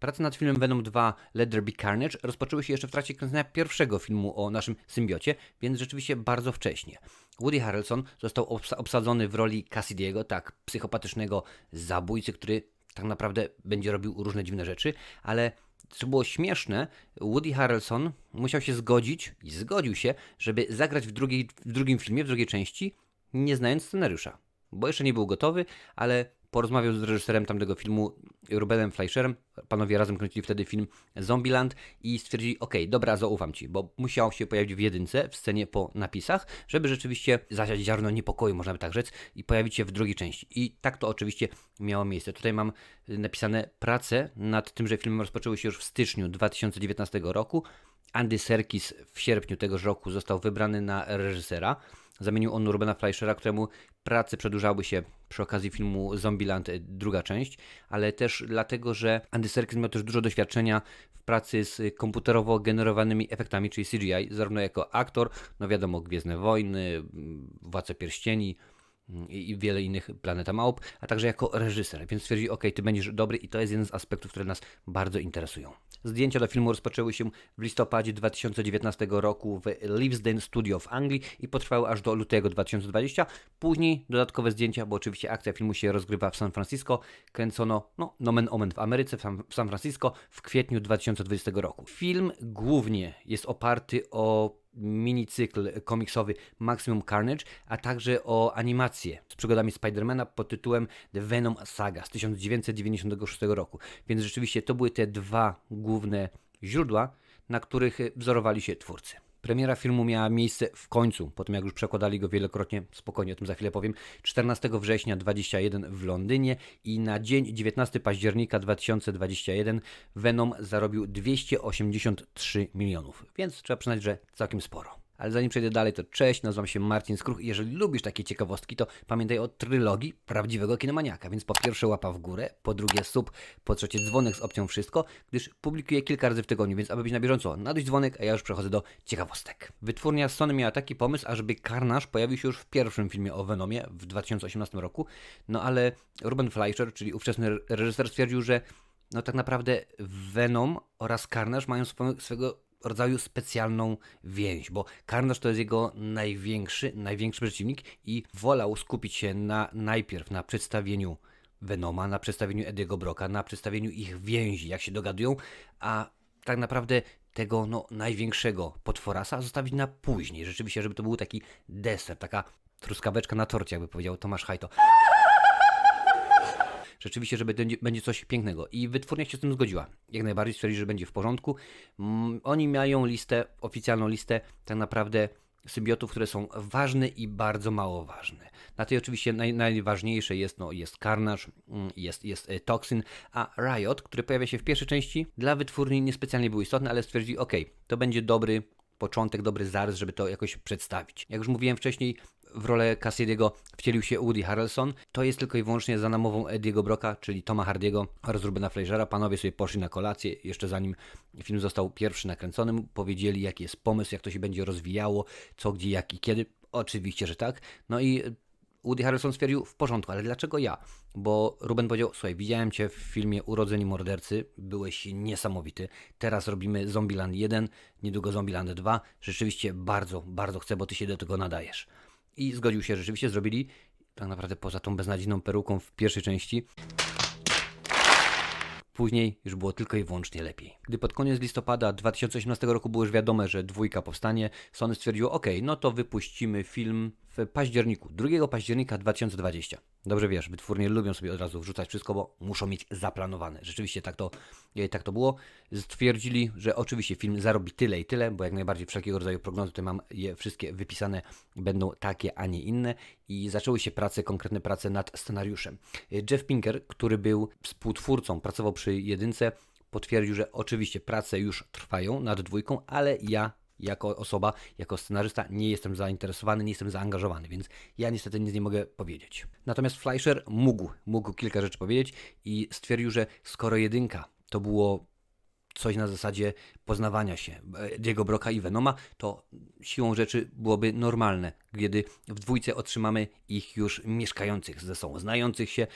Prace nad filmem Venom 2 Let There Be Carnage rozpoczęły się jeszcze w trakcie kręcenia pierwszego filmu o naszym symbiocie, więc rzeczywiście bardzo wcześnie. Woody Harrelson został obsa- obsadzony w roli Cassidy'ego, tak, psychopatycznego zabójcy, który tak naprawdę będzie robił różne dziwne rzeczy, ale co było śmieszne, Woody Harrelson musiał się zgodzić i zgodził się, żeby zagrać w, drugiej, w drugim filmie, w drugiej części, nie znając scenariusza. Bo jeszcze nie był gotowy, ale porozmawiał z reżyserem tamtego filmu, Rubenem Fleischerem. Panowie razem kręcili wtedy film Zombieland i stwierdzili, okej, dobra, zaufam ci, bo musiał się pojawić w jedynce, w scenie po napisach, żeby rzeczywiście zasiać ziarno niepokoju, można by tak rzec, i pojawić się w drugiej części. I tak to oczywiście miało miejsce. Tutaj mam napisane prace nad tymże filmem rozpoczęły się już w styczniu 2019 roku. Andy Serkis w sierpniu tegoż roku został wybrany na reżysera. Zamienił on Rubena Fleischera, któremu prace przedłużały się przy okazji filmu Zombieland e, druga część, ale też dlatego, że Andy Serkis miał też dużo doświadczenia w pracy z komputerowo generowanymi efektami, czyli CGI, zarówno jako aktor, no wiadomo, Gwiezdne Wojny, Władca Pierścieni, i i wiele innych Planeta Małp, a także jako reżyser, więc stwierdzi, ok, ty będziesz dobry i to jest jeden z aspektów, które nas bardzo interesują. Zdjęcia do filmu rozpoczęły się w listopadzie 2019 roku w Leavesden Studio w Anglii i potrwały aż do lutego 2020. Później dodatkowe zdjęcia, bo oczywiście akcja filmu się rozgrywa w San Francisco, kręcono, no, nomen omen w Ameryce, w San, w San Francisco w kwietniu 2020 roku. Film głównie jest oparty o minicykl komiksowy Maximum Carnage, a także o animację z przygodami Spidermana pod tytułem The Venom Saga z 1996 roku. Więc rzeczywiście to były te dwa główne źródła, na których wzorowali się twórcy. Premiera filmu miała miejsce w końcu, po tym jak już przekładali go wielokrotnie, spokojnie o tym za chwilę powiem, 14 września 2021 w Londynie i na dzień 19 października 2021 Venom zarobił 283 milionów, więc trzeba przyznać, że całkiem sporo. Ale zanim przejdę dalej, to cześć, nazywam się Marcin Skruch i jeżeli lubisz takie ciekawostki, to pamiętaj o trylogii prawdziwego kinomaniaka, więc po pierwsze łapa w górę, po drugie sub, po trzecie dzwonek z opcją wszystko, gdyż publikuję kilka razy w tygodniu, więc aby być na bieżąco, naduś dzwonek, a ja już przechodzę do ciekawostek. Wytwórnia Sony miała taki pomysł, ażeby Carnage pojawił się już w pierwszym filmie o Venomie w 2018 roku, no ale Ruben Fleischer, czyli ówczesny reżyser stwierdził, że no tak naprawdę Venom oraz Carnage mają swoją, swego rodzaju specjalną więź, bo Carnage to jest jego największy, największy przeciwnik i wolał skupić się na najpierw na przedstawieniu Venoma, na przedstawieniu Ediego Broka, na przedstawieniu ich więzi, jak się dogadują, a tak naprawdę tego no, największego potworasa zostawić na później. Rzeczywiście, żeby to był taki deser, taka truskaweczka na torcie, jakby powiedział Tomasz Hajto rzeczywiście, że będzie, będzie coś pięknego. I wytwórnia się z tym zgodziła. Jak najbardziej stwierdzi, że będzie w porządku. Mm, oni mają listę, oficjalną listę tak naprawdę symbiotów, które są ważne i bardzo mało ważne. Na tej oczywiście naj, najważniejsze jest, no, jest Carnage, mm, jest, jest e, a Riot, który pojawia się w pierwszej części, dla wytwórni niespecjalnie był istotny, ale stwierdzi, ok, to będzie dobry początek, dobry zarys, żeby to jakoś przedstawić. Jak już mówiłem wcześniej, w rolę Cassidy'ego wcielił się Woody Harrelson. To jest tylko i wyłącznie za namową Ediego Broka, czyli Toma Hardiego oraz Rubena Fleischera. Panowie sobie poszli na kolację, jeszcze zanim film został pierwszy nakręcony, powiedzieli jaki jest pomysł, jak to się będzie rozwijało, co, gdzie, jak i kiedy. Oczywiście, że tak. No i Woody Harrelson stwierdził, w porządku, ale dlaczego ja? Bo Ruben powiedział, słuchaj, widziałem Cię w filmie Urodzeni Mordercy, byłeś niesamowity, teraz robimy Zombieland 1, niedługo Zombieland 2, rzeczywiście bardzo, bardzo chcę, bo Ty się do tego nadajesz. I zgodził się, rzeczywiście zrobili, tak naprawdę poza tą beznadziejną peruką w pierwszej części, Później już było tylko i wyłącznie lepiej. Gdy pod koniec listopada 2018 roku było już wiadome, że dwójka powstanie, Sony stwierdziło, ok, no to wypuścimy film październiku, 2 października 2020. Dobrze wiesz, wytwórnie lubią sobie od razu wrzucać wszystko, bo muszą mieć zaplanowane. Rzeczywiście tak to, e, tak to było. Stwierdzili, że oczywiście film zarobi tyle i tyle, bo jak najbardziej wszelkiego rodzaju prognozy, to mam je wszystkie wypisane, będą takie, a nie inne. I zaczęły się prace, konkretne prace nad scenariuszem. E, Jeff Pinker, który był współtwórcą, pracował przy jedynce, potwierdził, że oczywiście prace już trwają nad dwójką, ale ja jako osoba, jako scenarzysta nie jestem zainteresowany, nie jestem zaangażowany, więc ja niestety nic nie mogę powiedzieć. Natomiast Fleischer mógł, mógł kilka rzeczy powiedzieć i stwierdził, że skoro jedynka to było coś na zasadzie poznawania się Diego Broka i Venoma, to siłą rzeczy byłoby normalne, kiedy w dwójce otrzymamy ich już mieszkających ze sobą, znających się.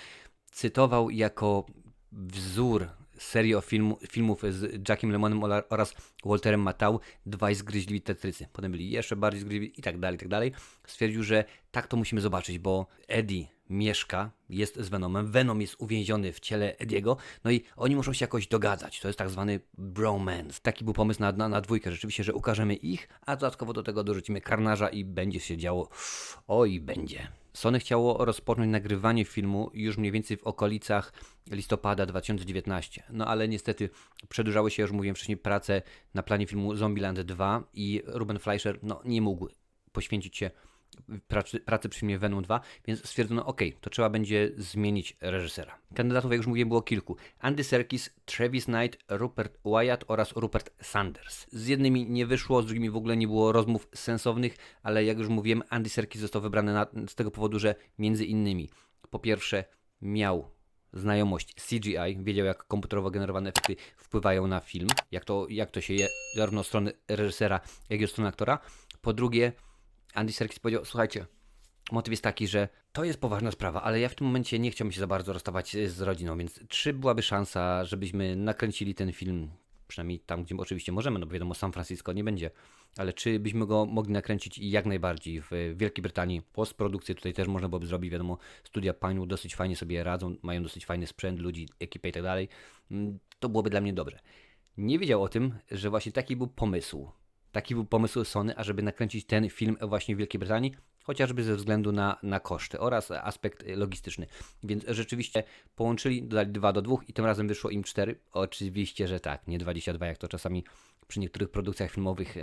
Cytował jako wzór serię filmu, filmów z Jackiem Lemonem oraz Walterem Matthau, dwaj zgryźliwi tetrycy. Potem byli jeszcze bardziej zgryźliwi i tak dalej, i tak dalej. Stwierdził, że tak to musimy zobaczyć, bo Eddie mieszka, jest z Venomem, Venom jest uwięziony w ciele Ediego, no i oni muszą się jakoś dogadać. To jest tak zwany bromance. Taki był pomysł na, na, na dwójkę, rzeczywiście, że ukażemy ich, a dodatkowo do tego dorzucimy karnarza i będzie się działo. Oj, będzie. Sony chciało rozpocząć nagrywanie filmu już mniej więcej w okolicach listopada 2019. No ale niestety przedłużały się, już mówiłem wcześniej, prace na planie filmu Zombieland 2 i Ruben Fleischer no, nie mógł poświęcić się pracy, pracy przy filmie Venom 2, więc stwierdzono, ok, to trzeba będzie zmienić reżysera. Kandydatów, jak już mówiłem, było kilku. Andy Serkis, Travis Knight, Rupert Wyatt oraz Rupert Sanders. Z jednymi nie wyszło, z drugimi w ogóle nie było rozmów sensownych, ale jak już mówiłem, Andy Serkis został wybrany na, z tego powodu, że między innymi po pierwsze miał znajomość CGI, wiedział jak komputerowo generowane efekty wpływają na film, jak to, jak to się je zarówno od strony reżysera, jak i od strony aktora. Po drugie, Andy Serkis powiedział, słuchajcie, motyw jest taki, że to jest poważna sprawa, ale ja w tym momencie nie chciałbym się za bardzo rozstawać z rodziną, więc czy byłaby szansa, żebyśmy nakręcili ten film, przynajmniej tam, gdzie oczywiście możemy, no bo wiadomo, San Francisco nie będzie, ale czy byśmy go mogli nakręcić jak najbardziej w Wielkiej Brytanii. Postprodukcję tutaj też można byłoby zrobić, wiadomo, studia Paniu dosyć fajnie sobie radzą, mają dosyć fajny sprzęt, ludzi, ekipę i tak dalej. Mm, To byłoby dla mnie dobre. Nie wiedział o tym, że właśnie taki był pomysł. Taki był pomysł Sony, ażeby nakręcić ten film właśnie w Wielkiej Brytanii, chociażby ze względu na, na koszty oraz aspekt logistyczny. Więc rzeczywiście połączyli, dodali 2 do 2 i tym razem wyszło im 4. Oczywiście, że tak, nie 22, jak to czasami przy niektórych produkcjach filmowych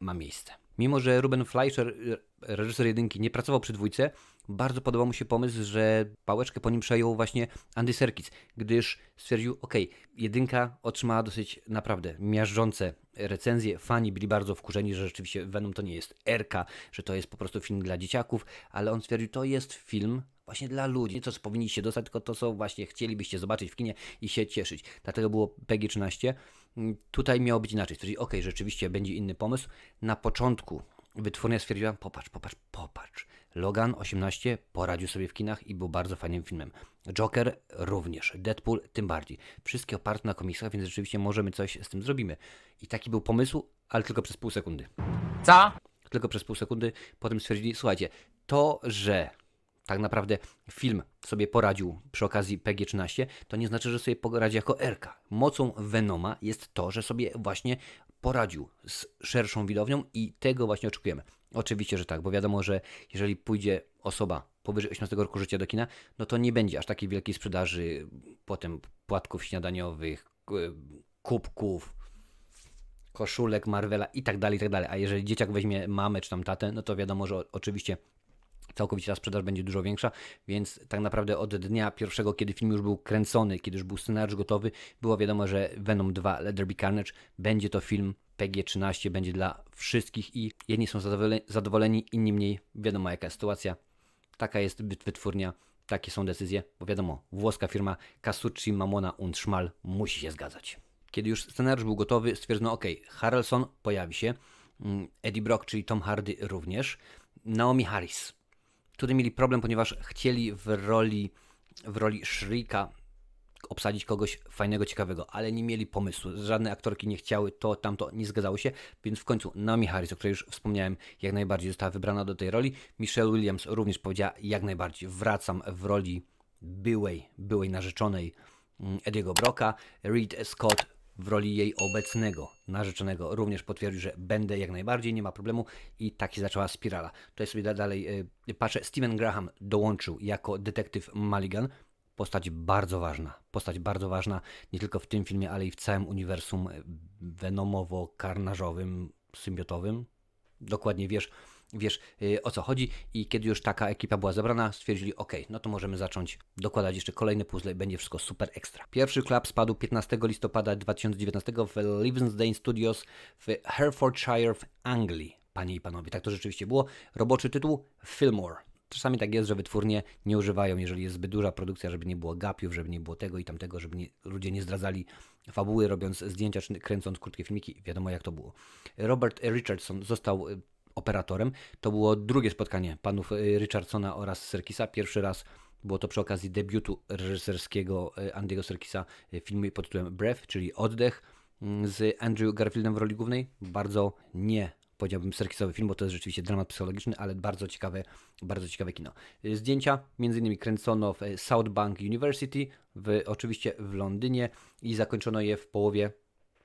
ma miejsce. Mimo, że Ruben Fleischer, e, reżyser jedynki, nie pracował przy dwójce, bardzo podobał mu się pomysł, że pałeczkę po nim przejął właśnie Andy Serkis, gdyż stwierdził, ok, jedynka otrzymała dosyć naprawdę miażdżące recenzje, fani byli bardzo wkurzeni, że rzeczywiście Venom to nie jest RK, że to jest po prostu film dla dzieciaków, ale on stwierdził, to jest film właśnie dla ludzi, nie to co powinniście dostać, tylko to co właśnie chcielibyście zobaczyć w kinie i się cieszyć. Dlatego było PG-13. Mm, Tutaj miało być inaczej. Stwierdzili, ok, rzeczywiście będzie inny pomysł. Na początku wytwórnia stwierdziła, popatrz, popatrz, popatrz. Logan 18 poradził sobie w kinach i był bardzo fajnym filmem. Joker również, Deadpool tym bardziej. Wszystkie oparte na komiksach, więc rzeczywiście możemy coś z tym zrobimy. I taki był pomysł, ale tylko przez pół sekundy. Co? Tylko przez pół sekundy. Potem stwierdzili, słuchajcie, to, że tak naprawdę film sobie poradził przy okazji PG-13, to nie znaczy, że sobie poradzi jako RK. Mocą Venoma jest to, że sobie właśnie poradził z szerszą widownią i tego właśnie oczekujemy. Oczywiście, że tak, bo wiadomo, że jeżeli pójdzie osoba powyżej 18 roku życia do kina, no to nie będzie aż takiej wielkiej sprzedaży potem płatków śniadaniowych, kubków, koszulek Marvela i tak dalej, i tak dalej. A jeżeli dzieciak weźmie mamę czy tam tatę, no to wiadomo, że oczywiście całkowicie ta sprzedaż będzie dużo większa, więc tak naprawdę od dnia pierwszego, kiedy film już był kręcony, kiedy już był scenariusz gotowy, było wiadomo, że Venom 2 Let There Be Carnage będzie to film PG-13, będzie dla wszystkich i jedni są zadowoleni, inni mniej. Wiadomo jaka jest sytuacja. Taka jest wyt- wytwórnia, takie są decyzje, bo wiadomo, włoska firma Casucci, Mamona und Schmal musi się zgadzać. Kiedy już scenariusz był gotowy, stwierdzono, ok, Harrelson pojawi się, mm, Eddie Brock, czyli Tom Hardy również, Naomi Harris. Tutaj mieli problem, ponieważ chcieli w roli, w roli Shrika obsadzić kogoś fajnego, ciekawego, ale nie mieli pomysłu. Żadne aktorki nie chciały, to, tamto, nie zgadzało się, więc w końcu Naomi Harris, o której już wspomniałem, jak najbardziej została wybrana do tej roli. Michelle Williams również powiedziała, jak najbardziej wracam w roli byłej, byłej narzeczonej mm, Ediego Brocka. Reed Scott w roli jej obecnego narzeczonego. Również potwierdził, że będę jak najbardziej, nie ma problemu. I tak się zaczęła spirala. Tutaj sobie da- dalej y, patrzę, Steven Graham dołączył jako detektyw Mulligan, postać bardzo ważna, postać bardzo ważna nie tylko w tym filmie, ale i w całym uniwersum y, venomowo-karnażowym, symbiotowym. Dokładnie wiesz, wiesz y, o co chodzi i kiedy już taka ekipa była zebrana, stwierdzili, ok, no to możemy zacząć dokładać jeszcze kolejne puzzle i będzie wszystko super ekstra. Pierwszy klap spadł 15 listopada 2019 w Livingston Studios w Herefordshire w Anglii. Panie i panowie, tak to rzeczywiście było. Roboczy tytuł Fillmore. Czasami tak jest, że wytwórnie nie używają, jeżeli jest zbyt duża produkcja, żeby nie było gapiów, żeby nie było tego i tamtego, żeby nie, ludzie nie zdradzali fabuły, robiąc zdjęcia czy kręcąc krótkie filmiki. Wiadomo jak to było. Robert Richardson został y, operatorem. To było drugie spotkanie panów y, Richardsona oraz Serkisa. Pierwszy raz Było to przy okazji debiutu reżyserskiego e, Andy'ego Serkisa e, filmu pod tytułem Breath, czyli Oddech mm, z Andrew Garfieldem w roli głównej. Bardzo nie powiedziałbym serkisowy film, bo to jest rzeczywiście dramat psychologiczny, ale bardzo ciekawe, bardzo ciekawe kino. Zdjęcia między innymi kręcono w South Bank University, w, oczywiście w Londynie i zakończono je w połowie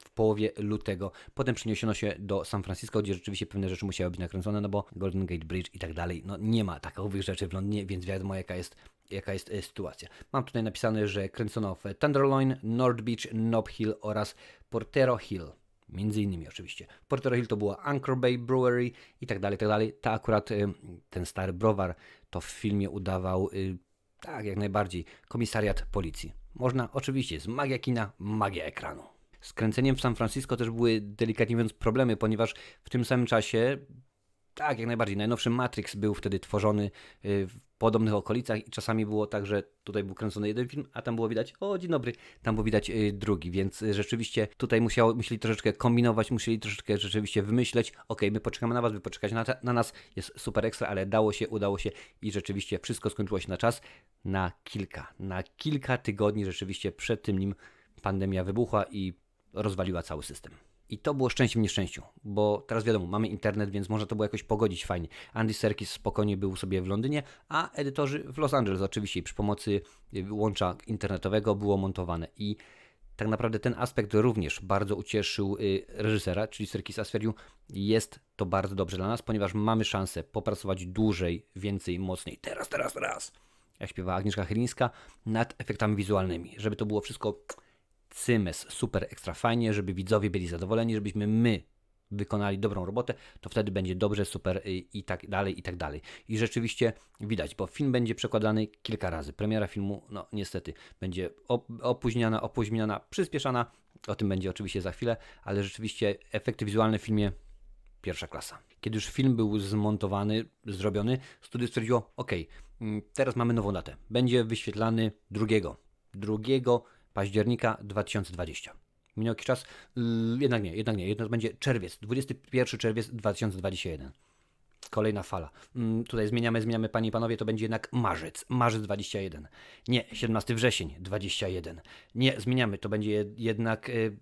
w połowie lutego. Potem przeniesiono się do San Francisco, gdzie rzeczywiście pewne rzeczy musiały być nakręcone, no bo Golden Gate Bridge i tak dalej. No nie ma takowych rzeczy w Londynie, więc wiadomo jaka jest, jaka jest e, sytuacja. Mam tutaj napisane, że kręcono w Tenderloin, North Beach, Nob Hill oraz Portero Hill. Między innymi oczywiście. Portero Hill to była Anchor Bay Brewery i tak dalej, tak dalej. Ta akurat, y, ten stary browar, to w filmie udawał, y, tak jak najbardziej, komisariat policji. Można oczywiście, z magia kina, magia ekranu. Z kręceniem w San Francisco też były delikatnie mówiąc problemy, ponieważ w tym samym czasie, tak jak najbardziej, najnowszy Matrix był wtedy tworzony y, w podobnych okolicach i czasami było tak, że tutaj był kręcony jeden film, a tam było widać, o dzień dobry, tam było widać y, drugi, więc y, rzeczywiście tutaj musiało, musieli troszeczkę kombinować, musieli troszeczkę rzeczywiście wymyśleć, ok, my poczekamy na was, wy poczekać na, na nas, jest super ekstra, ale dało się, udało się i rzeczywiście wszystko skończyło się na czas, na kilka, na kilka tygodni rzeczywiście przed tym, nim pandemia wybuchła i rozwaliła cały system. I to było szczęście w nieszczęściu, bo teraz wiadomo, mamy internet, więc można to było jakoś pogodzić fajnie. Andy Serkis spokojnie był sobie w Londynie, a edytorzy w Los Angeles oczywiście przy pomocy y, łącza internetowego było montowane. I tak naprawdę ten aspekt również bardzo ucieszył y, reżysera, czyli Serkisa stwierdził, jest to bardzo dobrze dla nas, ponieważ mamy szansę popracować dłużej, więcej, mocniej. Teraz, teraz, teraz. Jak śpiewa Agnieszka Chylińska, nad efektami wizualnymi, żeby to było wszystko cymes, super ekstra fajnie, żeby widzowie byli zadowoleni, żebyśmy my wykonali dobrą robotę, to wtedy będzie dobrze, super y, i tak dalej, i tak dalej. I rzeczywiście widać, bo film będzie przekładany kilka razy. Premiera filmu, no niestety, będzie op- opóźniana, opóźniona, przyspieszana. O tym będzie oczywiście za chwilę, ale rzeczywiście efekty wizualne w filmie pierwsza klasa. Kiedy już film był zmontowany, zrobiony, studio stwierdziło, ok, teraz mamy nową datę. Będzie wyświetlany drugiego, drugiego października 2020. Minął jakiś czas, yy, jednak nie, jednak nie, jednak będzie czerwiec, 21 czerwiec 2021. Kolejna fala. Mm, tutaj zmieniamy, zmieniamy, panie i panowie, to będzie jednak marzec, marzec 21. Nie, 17 wrzesień 21. Nie, zmieniamy, to będzie jed- jednak y,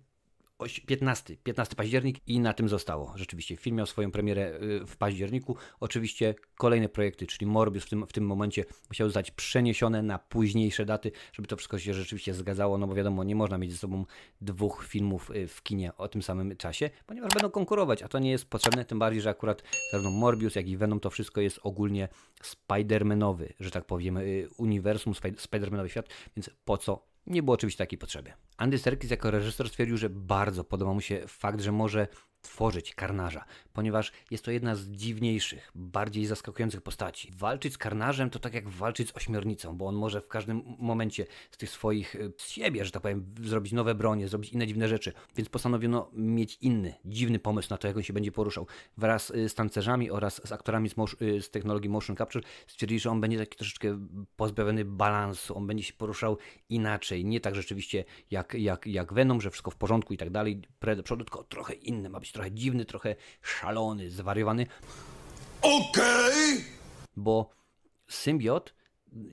15, 15 październik i na tym zostało. Rzeczywiście film miał swoją premierę y, w październiku. Oczywiście kolejne projekty, czyli Morbius w tym, w tym momencie musiały zostać przeniesione na późniejsze daty, żeby to wszystko się rzeczywiście zgadzało, no bo wiadomo, nie można mieć ze sobą dwóch filmów y, w kinie o tym samym czasie, ponieważ będą konkurować, a to nie jest potrzebne, tym bardziej, że akurat zarówno Morbius, jak i Venom to wszystko jest ogólnie Spider-Manowy, że tak powiem, y, uniwersum, Spider-Manowy świat, więc po co nie było oczywiście takiej potrzeby. Andy Serkis jako reżyser stwierdził, że bardzo podoba mu się fakt, że może tworzyć karnarza, ponieważ jest to jedna z dziwniejszych, bardziej zaskakujących postaci. Walczyć z karnarzem to tak jak walczyć z ośmiornicą, bo on może w każdym momencie z tych swoich, y, z siebie, że tak powiem, zrobić nowe bronie, zrobić inne dziwne rzeczy, więc postanowiono mieć inny, dziwny pomysł na to, jak on się będzie poruszał. Wraz y, z tancerzami oraz z aktorami z, y, z technologii motion capture stwierdzili, że on będzie taki troszeczkę pozbawiony balansu, on będzie się poruszał inaczej, nie tak rzeczywiście jak, jak, jak Venom, że wszystko w porządku i tak dalej, pre do przodu, tylko trochę inny, ma być trochę dziwny, trochę szalony, zwariowany, Okej! bo symbiot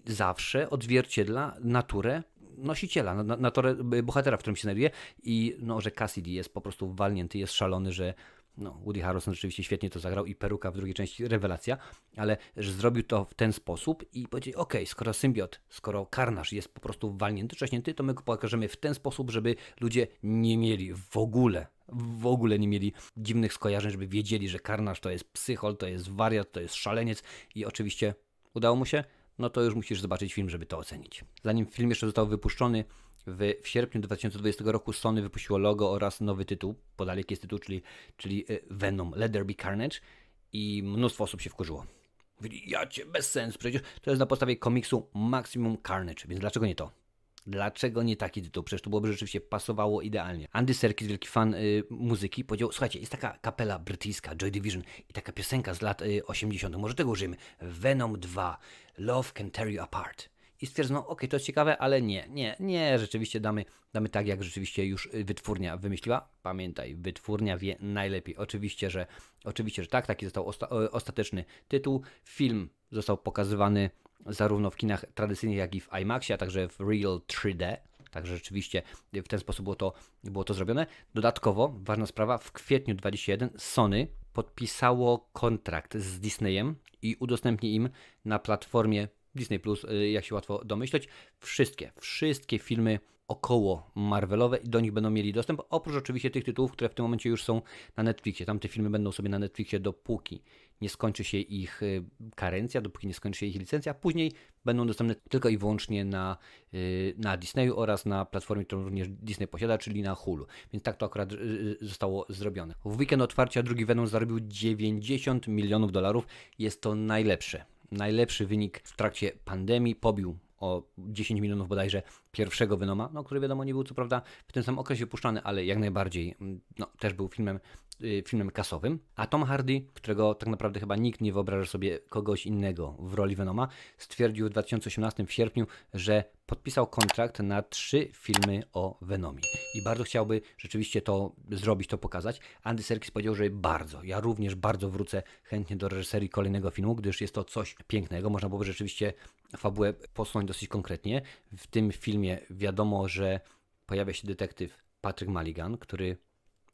zawsze odzwierciedla naturę nosiciela, na- na- naturę bohatera, w którym się znajduje i no, że Cassidy jest po prostu walnięty, jest szalony, że no, Woody Harrelson rzeczywiście świetnie to zagrał i peruka w drugiej części rewelacja, ale że zrobił to w ten sposób i powiedział, okej, skoro symbiot, skoro karnaż jest po prostu walnięty, trzaśnięty, to my go pokażemy w ten sposób, żeby ludzie nie mieli w ogóle, w ogóle nie mieli dziwnych skojarzeń, żeby wiedzieli, że karnaż to jest psychol, to jest wariat, to jest szaleniec i oczywiście udało mu się, no to już musisz zobaczyć film, żeby to ocenić. Zanim film jeszcze został wypuszczony, w, w sierpniu 2020 roku Sony wypuściło logo oraz nowy tytuł, podali jaki jest tytuł, czyli, czyli y, Venom, Let There Be Carnage i mnóstwo osób się wkurzyło. Mówili, ja cię, bez sensu, przecież to jest na podstawie komiksu Maximum Carnage, więc dlaczego nie to? Dlaczego nie taki tytuł? Przecież to byłoby rzeczywiście pasowało idealnie. Andy Serkis, wielki fan y, muzyki, powiedział, słuchajcie, jest taka kapela brytyjska, Joy Division i taka piosenka z lat y, 80. Może tego użyjemy. Venom 2, Love Can Tear You Apart. I stwierdzono, ok, to ciekawe, ale nie, nie, nie, rzeczywiście damy, damy tak, jak rzeczywiście już y, wytwórnia wymyśliła. Pamiętaj, wytwórnia wie najlepiej. Oczywiście, że, oczywiście, że tak, taki został osta- ostateczny tytuł. Film został pokazywany zarówno w kinach tradycyjnych, jak i w IMAXie, a także w Real 3D. Także rzeczywiście w ten sposób było to, było to zrobione. Dodatkowo, ważna sprawa, w kwietniu 2021 Sony podpisało kontrakt z Disneyem i udostępni im na platformie Disney Plus, y, jak się łatwo domyśleć, wszystkie, wszystkie filmy około Marvelowe i do nich będą mieli dostęp, oprócz oczywiście tych tytułów, które w tym momencie już są na Netflixie. Tamte filmy będą sobie na Netflixie dopóki nie skończy się ich y, karencja, dopóki nie skończy się ich licencja, później będą dostępne tylko i wyłącznie na, y, na Disneyu oraz na platformie, którą również Disney posiada, czyli na Hulu. Więc tak to akurat zostało zrobione. W weekend otwarcia drugi Venom zarobił 90 milionów dolarów. Jest to najlepsze, najlepszy wynik w trakcie pandemii. Pobił o 10 milionów bodajże pierwszego Venoma, no, który wiadomo nie był co prawda w tym samym okresie puszczany, ale jak najbardziej mm, no, też był filmem, y, filmem kasowym. A Tom Hardy, którego tak naprawdę chyba nikt nie wyobraża sobie kogoś innego w roli Venoma, stwierdził w 2018 w sierpniu, że podpisał kontrakt na trzy filmy o Venomie. I bardzo chciałby rzeczywiście to zrobić, to pokazać. Andy Serkis powiedział, że bardzo, ja również bardzo wrócę chętnie do reżyserii kolejnego filmu, gdyż jest to coś pięknego. Można byłoby rzeczywiście fabułę posunąć dosyć konkretnie. W tym filmie wiadomo, że pojawia się detektyw Patrick Mulligan, który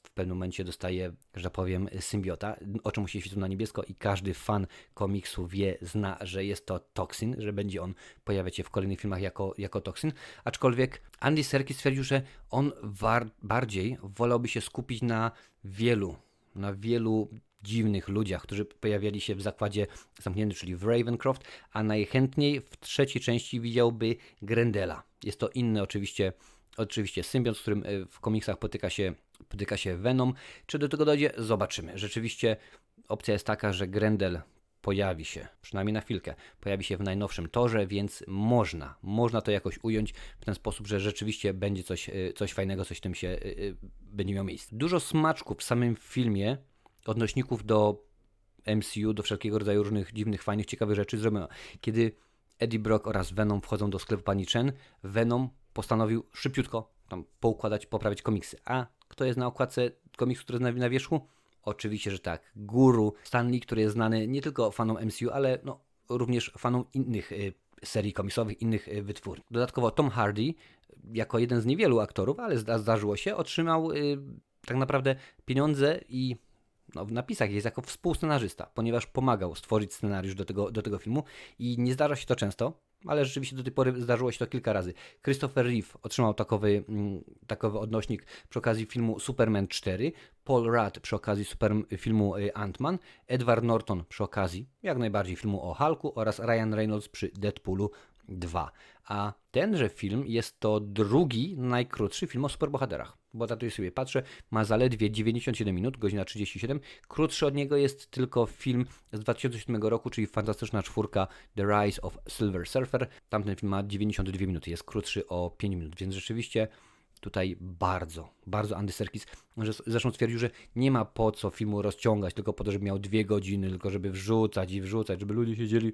w pewnym momencie dostaje, że tak powiem, symbiota. Oczy mu się świecą na niebiesko i każdy fan komiksu wie, zna, że jest to toksyn, że będzie on pojawiać się w kolejnych filmach jako, jako toksyn. Aczkolwiek Andy Serkis stwierdził, że on bardziej wolałby się skupić na wielu, na wielu dziwnych ludziach, którzy pojawiali się w zakładzie zamkniętym, czyli w Ravencroft, a najchętniej w trzeciej części widziałby Grendela. Jest to inny oczywiście oczywiście symbiont, z którym y, w komiksach potyka się, potyka się Venom. Czy do tego dojdzie? Zobaczymy. Rzeczywiście opcja jest taka, że Grendel pojawi się, przynajmniej na chwilkę, pojawi się w najnowszym torze, więc można, można to jakoś ująć w ten sposób, że rzeczywiście będzie coś, y, coś fajnego, coś w tym się y, będzie miało miejsce. Dużo smaczków w samym filmie, odnośników do MCU, do wszelkiego rodzaju różnych dziwnych, fajnych, ciekawych rzeczy zrobiono. Kiedy Eddie Brock oraz Venom wchodzą do sklepu pani Chen, Venom postanowił szybciutko tam poukładać, poprawić komiksy. A kto jest na okładce komiksu, który jest na, na wierzchu? Oczywiście, że tak. Guru Stan Lee, który jest znany nie tylko fanom MCU, ale no, również fanom innych y, serii komiksowych, innych y, wytwórni. Dodatkowo Tom Hardy, jako jeden z niewielu aktorów, ale zda, zdarzyło się, otrzymał y, tak naprawdę pieniądze i no, w napisach jest jako współscenarzysta, ponieważ pomagał stworzyć scenariusz do tego, do tego filmu i nie zdarza się to często, ale rzeczywiście do tej pory zdarzyło się to kilka razy. Christopher Reeve otrzymał takowy, mm, takowy odnośnik przy okazji filmu Superman 4, Paul Rudd przy okazji super, filmu y, Ant-Man, Edward Norton przy okazji jak najbardziej filmu o Hulku oraz Ryan Reynolds przy Deadpoolu 2. A tenże film jest to drugi najkrótszy film o superbohaterach. Bo tak tu sobie patrzę, ma zaledwie 97 minut, godzina 37. Krótszy od niego jest tylko film z 2007 roku, czyli Fantastyczna Czwórka The Rise of Silver Surfer. Tamten film ma 92 minuty, jest krótszy o 5 minut, więc rzeczywiście tutaj bardzo, bardzo Andy Serkis, zresztą stwierdził, że nie ma po co filmu rozciągać, tylko po to, żeby miał dwie godziny, tylko żeby wrzucać i wrzucać, żeby ludzie siedzieli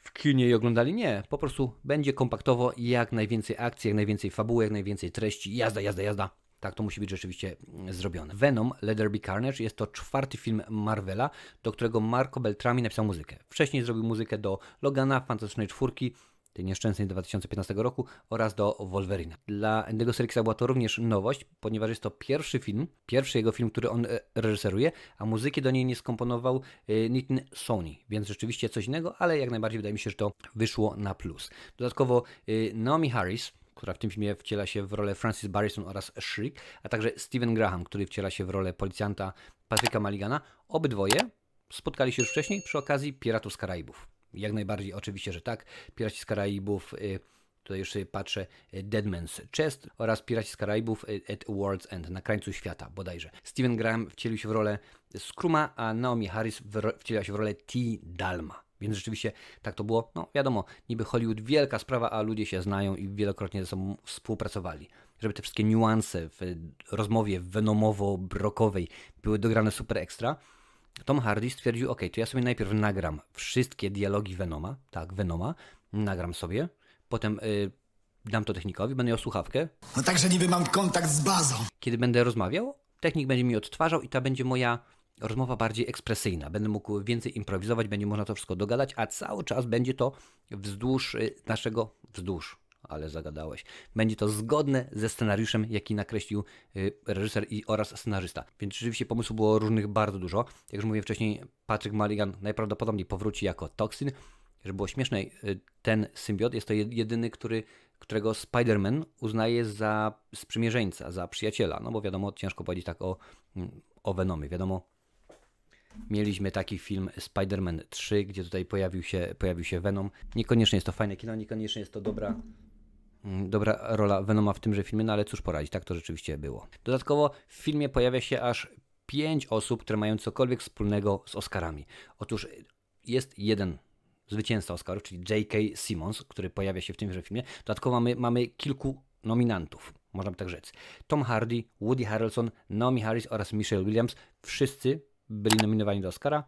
w kinie i oglądali. Nie, po prostu będzie kompaktowo, jak najwięcej akcji, jak najwięcej fabuły, jak najwięcej treści. Jazda, jazda, jazda. Tak to musi być rzeczywiście mm, zrobione. Venom, Be Carnage jest to czwarty film Marvela, do którego Marco Beltrami napisał muzykę. Wcześniej zrobił muzykę do Logana, Fantastycznej Czwórki, tej nieszczęsnej 2015 roku oraz do Wolverina. Dla Andy'ego Serkisa była to również nowość, ponieważ jest to pierwszy film, pierwszy jego film, który on e, reżyseruje, a muzyki do niej nie skomponował e, Nitin Sony, więc rzeczywiście coś innego, ale jak najbardziej wydaje mi się, że to wyszło na plus. Dodatkowo e, Naomi Harris, która w tym filmie wciela się w rolę Francis Barrison oraz Shriek, a także Steven Graham, który wciela się w rolę policjanta Patryka Maligana, obydwoje spotkali się już wcześniej przy okazji Piratów z Karaibów. Jak najbardziej, oczywiście, że tak. Piraci z Karaibów, y, tutaj już patrzę, y, Deadman's Chest oraz Piraci z Karaibów y, at World's End, na krańcu świata bodajże. Steven Graham wcielił się w rolę Scruma, a Naomi Harris wcieliła się w rolę T. Dalma. Więc rzeczywiście tak to było. No wiadomo, niby Hollywood wielka sprawa, a ludzie się znają i wielokrotnie ze sobą współpracowali. Żeby te wszystkie niuanse w rozmowie venomowo-brokowej były dograne super ekstra, Tom Hardy stwierdził, ok, to ja sobie najpierw nagram wszystkie dialogi Venoma, tak, Venoma, nagram sobie, potem y, dam to technikowi, będę miał słuchawkę, No także niby mam kontakt z bazą. kiedy będę rozmawiał, technik będzie mi odtwarzał i ta będzie moja rozmowa bardziej ekspresyjna. Będę mógł więcej improwizować, będzie można to wszystko dogadać, a cały czas będzie to wzdłuż y, naszego, wzdłuż, ale zagadałeś. Będzie to zgodne ze scenariuszem, jaki nakreślił y, reżyser i oraz scenarzysta. Więc rzeczywiście pomysłów było różnych bardzo dużo. Jak już mówiłem wcześniej, Patrick Mulligan najprawdopodobniej powróci jako Toxin. Żeby było śmieszniej, y, ten symbiot jest to jed- jedyny, który, którego Spider-Man uznaje za sprzymierzeńca, za przyjaciela. No bo wiadomo, ciężko powiedzieć tak o, mm, o Venomie. Wiadomo, Mieliśmy taki film Spider-Man 3, gdzie tutaj pojawił się, pojawił się Venom. Niekoniecznie jest to fajne kino, niekoniecznie jest to dobra, dobra rola Venoma w tymże filmie, no ale cóż poradzić, tak to rzeczywiście było. Dodatkowo w filmie pojawia się aż pięć osób, które mają cokolwiek wspólnego z Oscarami. Otóż jest jeden zwycięzca Oscarów, czyli J.K. Simmons, który pojawia się w tymże filmie. Dodatkowo mamy, mamy kilku nominantów, można by tak rzec. Tom Hardy, Woody Harrelson, Naomi Harris oraz Michelle Williams. Wszyscy byli nominowani do Oscara.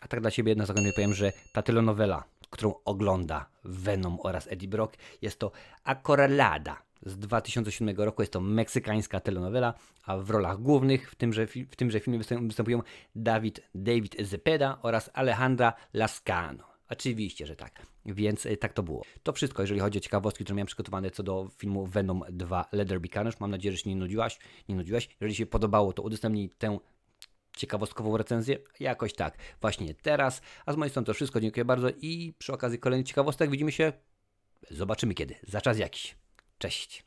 A tak dla Ciebie na zakończenie powiem, że ta telenowela, którą ogląda Venom oraz Eddie Brock, jest to Acorralada z 2007 roku. Jest to meksykańska telenowela, a w rolach głównych w tymże, w tymże filmie występ- występują David, David Zepeda oraz Alejandra Lascano. Oczywiście, że tak. Więc y, tak to było. To wszystko, jeżeli chodzi o ciekawostki, które miałem przygotowane co do filmu Venom 2 Leatherby Carnage. Mam nadzieję, że się nie nudziłaś. Nie nudziłaś. Jeżeli się podobało, to udostępnij tę ciekawostkową recenzję? Jakoś tak. Właśnie teraz. A z mojej strony to wszystko. Dziękuję bardzo i przy okazji kolejnych ciekawostek widzimy się. Zobaczymy kiedy. Za czas jakiś. Cześć.